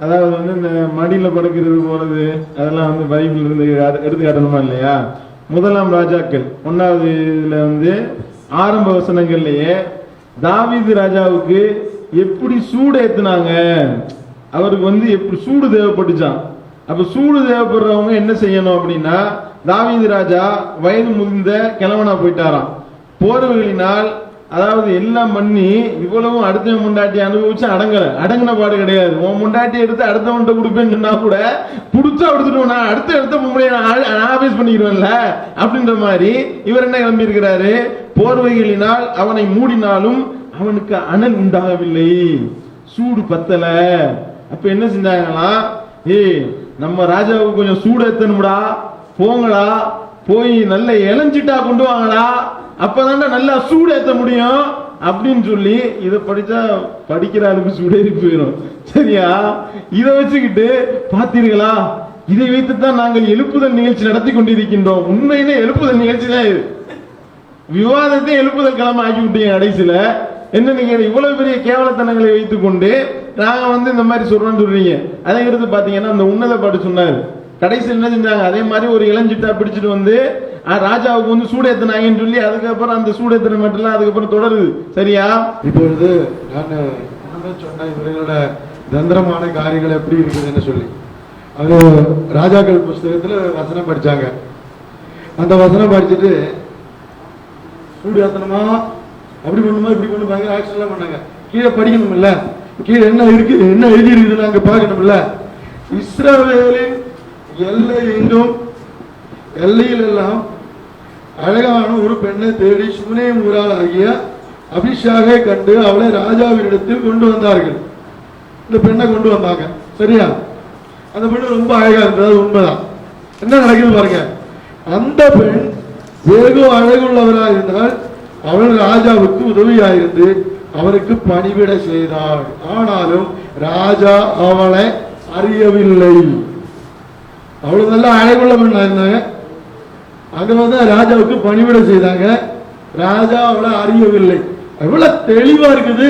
அதாவது வந்து இந்த மடியில படுக்கிறது போறது அதெல்லாம் வந்து பைபிள் இருந்து எடுத்துக்காட்டணுமா எடுத்து காட்டணுமா இல்லையா? முதலாம் ராஜாக்கள் ஒன்னாவது இதுல வந்து ஆரம்ப வசனங்கள்லயே தாவீது ராஜாவுக்கு எப்படி சூடு ஏத்துனாங்க? அவருக்கு வந்து எப்படி சூடு தேவைப்பட்டுச்சான் அப்ப சூடு தேவைப்படுறவங்க என்ன செய்யணும் அப்படின்னா தாவீது ராஜா வயது முதிர்ந்த கிழவனா போயிட்டாராம். போறவர்களினால் அதாவது எல்லாம் பண்ணி இவ்வளவும் அடுத்த முண்டாட்டி அனுபவிச்சு அடங்கல. அடங்கின பாடு கிடையாது. உன் முண்டாட்டி எடுத்து அடுத்தவன்ட்ட கொடுப்பேன்னு சொன்னா கூட புடிச்சா எடுத்துட்டு நான் அடுத்த எடுத்த மும்பையை நான் ஆபீஸ் பண்ணிக்கிறேன்ல அப்படின்ற மாதிரி இவர் என்ன கிளம்பி இருக்கிறாரு போர்வைகளினால் அவனை மூடினாலும் அவனுக்கு அனல் உண்டாகவில்லை. சூடு பத்தல. அப்ப என்ன செஞ்சாங்களாம்? ஏய் நம்ம ராஜாவுக்கு கொஞ்சம் சூடு எத்தனும்டா போங்கடா. போய் நல்ல இளைஞ்சிட்டா கொண்டு வாங்கடா. அப்பதான்டா நல்லா சூடு ஏற்ற முடியும் அப்படின்னு சொல்லி இதை படிச்சா படிக்கிற அளவுக்கு சூடேறி போயிடும் சரியா? இதை வச்சுக்கிட்டு பார்த்தீர்களா? இதை வைத்து தான் நாங்கள் எழுப்புதல் நிகழ்ச்சி நடத்தி கொண்டிருக்கின்றோம். உண்மையிலே எழுப்புதல் நிகழ்ச்சி தான் இது. விவாதத்தை எழுப்புதல் கிளம்ப ஆக்கி விட்டீங்க கடைசியில. என்ன நீங்க இவ்வளவு பெரிய கேவலத்தனங்களை வைத்துக் கொண்டு நாங்க வந்து இந்த மாதிரி சொல்றோம்னு சொல்றீங்க. அதே எடுத்து பாத்தீங்கன்னா அந்த உன்னத பாட்டு சொன்னாரு. கடைசியில் என்ன செஞ்சாங்க? அதே மாதிரி ஒரு இளஞ்சிட்டா பிடிச்சிட்டு வந்து ராஜாவுக்கு வந்து சூடேத்தினாங்கன்னு சொல்லி அதுக்கப்புறம் அந்த சூடேத்தின மட்டும் அதுக்கப்புறம் தொடருது. சரியா? இப்பொழுது நான் முன்னமே சொன்ன இவர்களோட தந்திரமான காரியங்கள் எப்படி இருக்குதுன்னு சொல்லி. அது ராஜாக்கள் புஸ்தகத்துல வசனம் படிச்சாங்க. அந்த வசனம் படிச்சுட்டு சூடியாத்தனமா அப்படி பண்ணுமா? இப்படி பண்ணு பயங்கர ஆக்ஷன் பண்ணாங்க. கீழே படிக்கணும்ல? கீழே என்ன இருக்கு? என்ன எழுதி இருக்குதுன்னு அங்க பார்க்கணும்ல? இஸ்ரவேலின் எல்லை எங்கும் எல்லையில் எல்லாம் அழகான ஒரு பெண்ணை தேடி சுனே ஊரால் ஆகிய அபிஷாகை கண்டு அவளை ராஜாவினிடத்தில் கொண்டு வந்தார்கள். இந்த பெண்ணை கொண்டு வந்தாங்க. சரியா? அந்த பெண்ணு ரொம்ப அழகா இருந்தது உண்மைதான். என்ன நடக்குது பாருங்க. அந்த பெண் வெகு அழகுள்ளவராக இருந்தால் அவள் ராஜாவுக்கு உதவியாயிருந்து அவருக்கு பணிவிட செய்தாள். ஆனாலும் ராஜா அவளை அறியவில்லை. அவ்வளவு நல்ல அழகுள்ள பெண்ணா இருந்தாங்க. அங்க வந்து ராஜாவுக்கு பணிவிட செய்தாங்க. ராஜா அவளை அறியவில்லை. எவ்வளவு தெளிவா இருக்குது.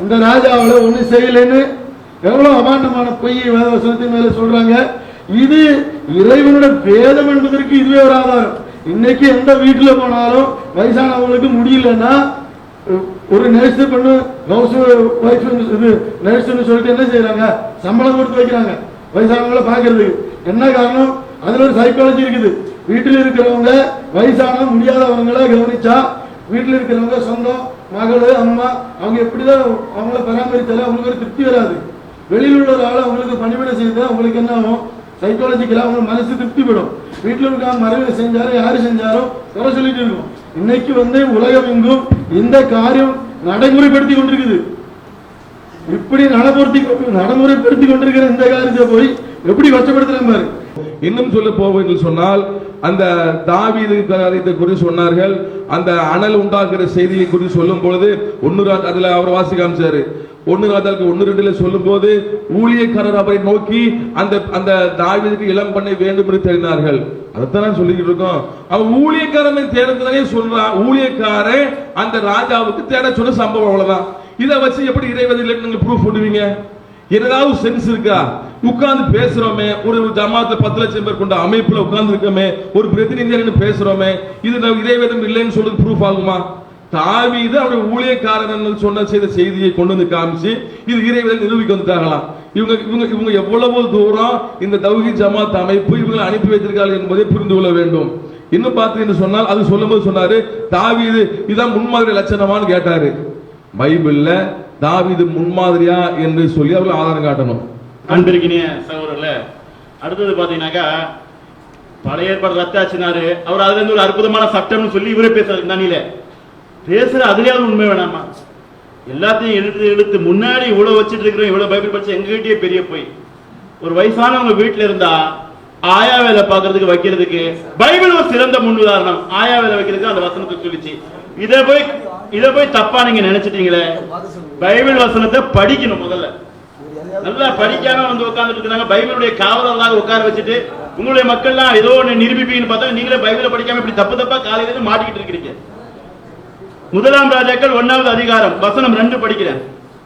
அந்த ராஜா அவளை ஒண்ணு செய்யலைன்னு எவ்வளவு அபாண்டமான பொய்யை வேதவசனத்தின் மேல சொல்றாங்க. இது இறைவனோட பேதம் என்பதற்கு இதுவே ஒரு ஆதாரம். இன்னைக்கு எந்த வீட்டுல போனாலும் வயசானவங்களுக்கு முடியலன்னா ஒரு நர்ஸ் பண்ணு ஹவுஸ் ஒய்ஃப் இது நர்ஸ்னு சொல்லிட்டு என்ன செய்யறாங்க? சம்பளம் கொடுத்து வைக்கிறாங்க. வயசானவங்கள பார்க்கறது. என்ன காரணம்? அதுல ஒரு சைக்காலஜி இருக்குது. வீட்டில் இருக்கிறவங்க வயசான முடியாதவங்களை கவனிச்சா வீட்டில் இருக்கிறவங்க சொந்தம் மகள் அம்மா அவங்க எப்படிதான் அவங்கள பராமரித்தாலும் அவங்களுக்கு ஒரு திருப்தி வராது. வெளியில் உள்ள ஒரு ஆளை அவங்களுக்கு பணிவிட செய்தால் அவங்களுக்கு என்ன ஆகும்? சைக்காலஜிக்கலா அவங்க மனசு திருப்தி படும் வீட்டில் இருக்க மறைவு செஞ்சாலும் யார் செஞ்சாலும் குறை சொல்லிட்டு இருக்கும். இன்னைக்கு வந்து உலகம் எங்கும் இந்த காரியம் நடைமுறைப்படுத்தி கொண்டிருக்குது. இப்படி நடைமுறைப்படுத்தி நடைமுறைப்படுத்தி கொண்டிருக்கிற இந்த காரியத்தை போய் எப்படி வச்சப்படுத்துறேன் பாரு. இன்னும் சொல்ல போவீர்கள் சொன்னால் அந்த தாவீது காரியத்தை குறித்து சொன்னார்கள். அந்த அனல் உண்டாக்குற செய்தியை குறித்து சொல்லும் பொழுது ஒன்னு அதுல அவர் வாசி காமிச்சாரு. ஒன்னு ராஜாவுக்கு ஒன்னு ரெண்டுல சொல்லும் போது ஊழியக்காரர் அவரை நோக்கி அந்த அந்த தாவீதுக்கு இளம் பண்ணை வேண்டும் என்று தேடினார்கள். அதைத்தான் சொல்லிக்கிட்டு இருக்கோம். அவன் ஊழியக்காரனை தேடுறதுனே சொல்றான் ஊழியக்காரன் அந்த ராஜாவுக்கு தேட சொன்ன சம்பவம் அவ்வளவுதான். இதை வச்சு எப்படி இறைவதில் நீங்க ப்ரூஃப் பண்ணுவீங்க ஏதாவது சென்ஸ் இருக்கா? உட்கார்ந்து பேசுறோமே ஒரு ஜமாத்துல பத்து லட்சம் பேர் கொண்ட அமைப்புல உட்கார்ந்து இருக்கோமே ஒரு பிரதிநிதியா பேசுறோமே இது நம்ம இறைவேதம் இல்லைன்னு சொல்றது ப்ரூஃப் ஆகுமா? தாவீது அவருடைய ஊழியக்காரன் சொன்ன செய்த செய்தியை கொண்டு வந்து காமிச்சு இது இறைவேதம் நிரூபிக்க வந்துட்டாங்களாம் இவங்க இவங்க இவங்க எவ்வளவு தூரம் இந்த தௌஹி ஜமாத் அமைப்பு இவங்களை அனுப்பி வைத்திருக்கார்கள் என்பதை புரிந்து கொள்ள வேண்டும். இன்னும் பார்த்து என்று சொன்னால் அது சொல்லும்போது சொன்னாரு தாவீது இதான் முன்மாதிரி லட்சணமான்னு கேட்டாரு. பைபிள்ல தாவிது முன்மாதிரியா என்று சொல்லி அவர்கள் ஆதாரம் காட்டணும். அன்பிற்கினிய சகோதரர்களே அடுத்தது பாத்தீங்கன்னாக்கா பழைய ஏற்பாடு ரத்தாச்சினாரு அவர் அதுல இருந்து ஒரு அற்புதமான சட்டம்னு சொல்லி இவரே பேசுறாரு தண்ணியில பேசுற அதுலயாவது உண்மை வேணாமா? எல்லாத்தையும் எடுத்து எடுத்து முன்னாடி இவ்வளவு வச்சுட்டு இருக்கிறோம் இவ்வளவு பைபிள் படிச்சு எங்ககிட்டயே பெரிய போய். ஒரு வயசானவங்க வீட்டுல இருந்தா ஆயா வேலை பாக்குறதுக்கு வைக்கிறதுக்கு பைபிள் ஒரு சிறந்த முன்னுதாரணம். ஆயா வேலை வைக்கிறதுக்கு அந்த வசனத்தை சொல்லிச்சு. இதை போய் இதை போய் தப்பா நீங்க நினைச்சிட்டீங்களே? பைபிள் வசனத்தை படிக்கணும் முதல்ல. நல்லா படிக்காம வந்து உட்கார்ந்துட்டு இருக்காங்க பைபிளுடைய காவலர்களாக உட்கார வச்சுட்டு உங்களுடைய மக்கள்லாம் ஏதோ ஒண்ணு நிரூபிப்பீங்கன்னு பார்த்தா நீங்களே பைபிளை படிக்காம இப்படி தப்பு தப்பா காலையில மாட்டிக்கிட்டு இருக்கிறீங்க. முதலாம் ராஜாக்கள் ஒன்னாவது அதிகாரம் வசனம் ரெண்டு படிக்கிறேன்.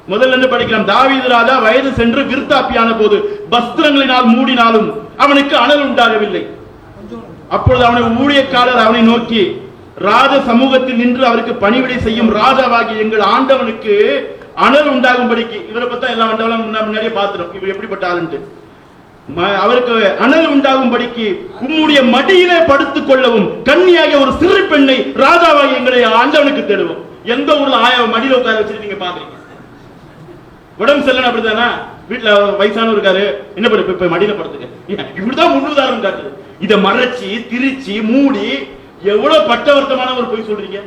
முதல்ல இருந்து படிக்கலாம். தாவீது ராஜா வயது சென்று விருத்தாப்பியான போது வஸ்திரங்களினால் மூடினாலும் அவனுக்கு அனல் உண்டாகவில்லை. அப்பொழுது அவனை ஊழியக்காரர் அவனை நோக்கி ராஜ சமூகத்தில் நின்று அவருக்கு பணிவிடை செய்யும் ராஜாவாகிய எங்கள் ஆண்டவனுக்கு அனல் உண்டாகும்படிக்கு. இவரை பத்தா எல்லா ஆண்டவனும் முன்னாடியே பார்த்துடும். இவர் எப்படிப்பட்ட ஆளுன்ட்டு. ம- அவருக்கு அனல் உண்டாகும்படிக்கு உம்முடைய மடியிலே படுத்துக் கொள்ளவும் கன்னியாகிய ஒரு சிறு பெண்ணை ராஜாவாகிய எங்களை ஆண்டவனுக்கு தேடுவோம். எந்த ஊர்ல ஆயா மடியில உட்கார வச்சிருக்கீங்க பாக்குறீங்க உடம்பு சரியில்லைன்னா அப்படிதானா வீட்டுல வயசானவர் இருக்காரு. என்ன பண்ணு? இப்ப- மடியில படுத்துக்க. இப்படிதான் முன்னுதாரணம் காட்டுது. இதை மறைச்சி திரிச்சு மூடி எவ்வளவு பட்டவர்த்தமான ஒரு பொய் சொல்றீங்க?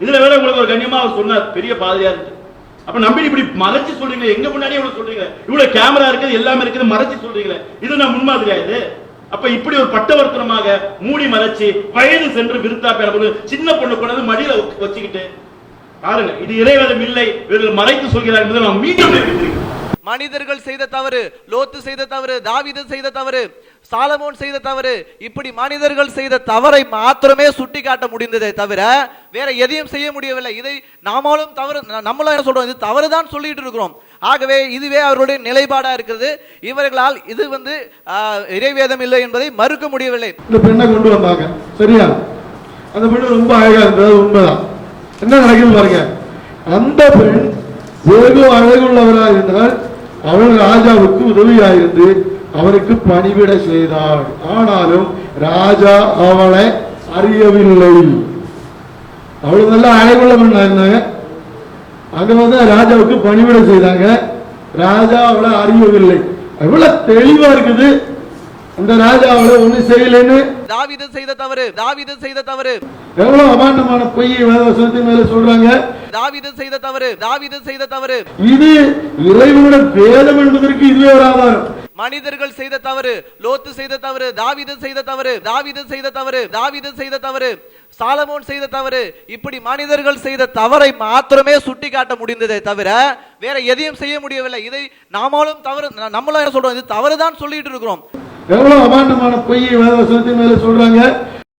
இதுல வேற உங்களுக்கு ஒரு கண்ணியமா அவர் சொன்னார். பெரிய பாதையா இருக்கு அப்ப நம்பி இப்படி மறைச்சு சொல்றீங்க எங்க முன்னாடி இவ்வளவு சொல்றீங்க இவ்வளவு கேமரா இருக்குது எல்லாமே இருக்குது மறைச்சு சொல்றீங்களே? இது நான் முன்மாதிரியா இது? அப்ப இப்படி ஒரு பட்டவர்த்தனமாக மூடி மறைச்சு வயது சென்று விருத்தாப்பேன பொழுது சின்ன பொண்ணு கொண்டாந்து மடியில வச்சுக்கிட்டு பாருங்க இது இறைவதம் இல்லை இவர்கள் மறைத்து சொல்கிறார் என்பதை நாம் மீண்டும். மனிதர்கள் செய்த தவறு லோத்து செய்த தவறு தாவீது செய்த தவறு சாலமோன் செய்த தவறு இப்படி மனிதர்கள் செய்த தவறை மாத்திரமே சுட்டி காட்ட முடிந்ததே தவிர வேற எதையும் செய்ய முடியவில்லை. இதை நாமளும் தவறு நம்மளும் என்ன சொல்றோம்? இது தவறுதான் சொல்லிட்டு இருக்கிறோம். ஆகவே இதுவே அவருடைய நிலைப்பாடா இருக்கிறது. இவர்களால் இது வந்து ஆஹ், இறைவேதம் இல்லை என்பதை மறுக்க முடியவில்லை. இந்த பெண்ணை கொண்டு வந்தாங்க. சரியா? அந்த பெண்ணு ரொம்ப அழகா இருந்தது உண்மைதான். என்ன நடக்குது பாருங்க? அந்த பெண் வெகு அழகுள்ளவராக இருந்தால் அவள் ராஜாவுக்கு உதவியாயிருந்து அவருக்கு பணிவிட செய்தாள். ஆனாலும் ராஜா அவளை அறியவில்லை. அவள் நல்ல அழகுள்ள பெண்ணா இருந்தாங்க. அங்க வந்து ராஜாவுக்கு பணிவிட செய்தாங்க. ராஜா அவளை அறியவில்லை. எவ்வளவு தெளிவா இருக்குது. அந்த ராஜா அவளை ஒண்ணு செய்யலைன்னு தாவீது செய்த தவறு தாவீது செய்த தவறு. எவ்வளவு அபாண்டமான பொய்யை வேதவசனத்தின் மேல சொல்றாங்க? தாவீது செய்த தவறு தாவீது செய்த தவறு. இது இறைவனுடைய வேதம் என்பதற்கு இதுவே ஒரு ஆதாரம். மனிதர்கள் செய்த தவறு லோத்து செய்த தவறு தாவீது செய்த தவறு தாவீது செய்த தவறு தாவீது செய்த தவறு. சாலமோன் செய்த தவறு இப்படி மனிதர்கள் செய்த தவறை மாத்திரமே சுட்டி காட்ட முடிந்ததே தவிர வேற எதையும் செய்ய முடியவில்லை. இதை நாமளும் தவறு நம்மளும் என்ன சொல்றோம்? இது தவறுதான் சொல்லிட்டு இருக்கிறோம். எவ்வளவு அபாண்டமான பொய்யை வேதவசனத்தின் மேல சொல்றாங்க?